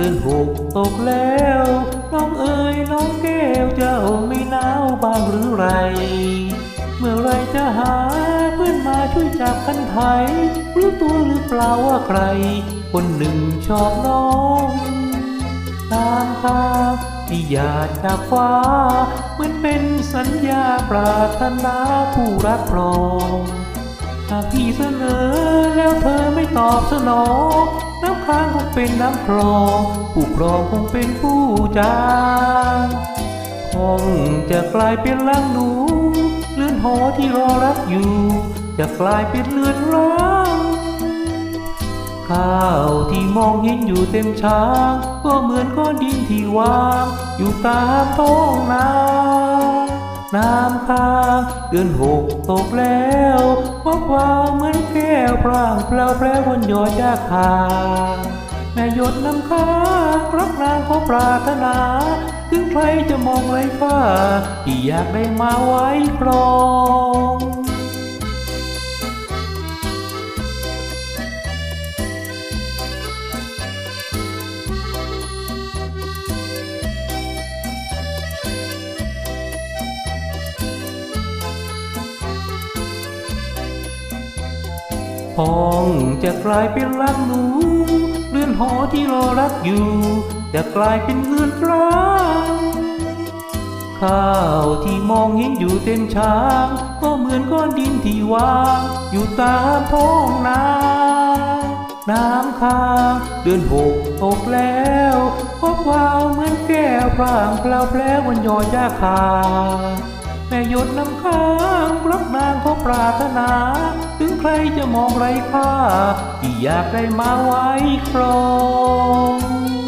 ดือนหกตกแล้ว น้องเอ๋ยน้องแก้วเจ้าไม่หนาวบ้างหรือไร เมื่อไรจะหาเพื่อนมาช่วยจับคันไถรู้ตัวหรือเปล่าว่าใคร คนหนึ่งชอบน้องตามทางที่อยากจากฟ้า เหมือนเป็นสัญญาปรารถนาผู้รักครอง ถ้าพี่เสนอแล้วเธอไม่ตอบสนองน้ำค้างคงเป็นน้ำคลองผู้ครองคงเป็นผู้จางคงจะกลายเป็นลังหนูเรือนหอที่รอรักอยู่ จะกลายเป็นเรือนร้างข้าวที่มองเห็นอยู่เต็มช้าง ก็เหมือนก้อนดินที่วาง อยู่ตามท้องนาน้ำค้างเดือนหกตกแล้ว เปล่าแปรวนยอจากทาแม่หยดน้ำค้างรักนางขอปรารถนา ถึงใครจะมองไรฟ้าที่อยากได้มาไว้ครอง ห้องจะกลายเป็นรังหนูเรือนหอที่รอรักอยู่ จะกลายเป็นเรือนร้างข้าวที่มองเห็นอยู่เต็มช้างก็เหมือนก้อนดินที่วางอยู่ตามท้องนาน้ำค้างเดือนหกตกแล้วพบวาวเหมือนแก้วพรางเปล่าแปลวันยอยาคา แม่หยดน้ำค้างรักนางเขาปรารถนา ถึงใครจะมองไรค่าที่อยากได้มาไว้ครอง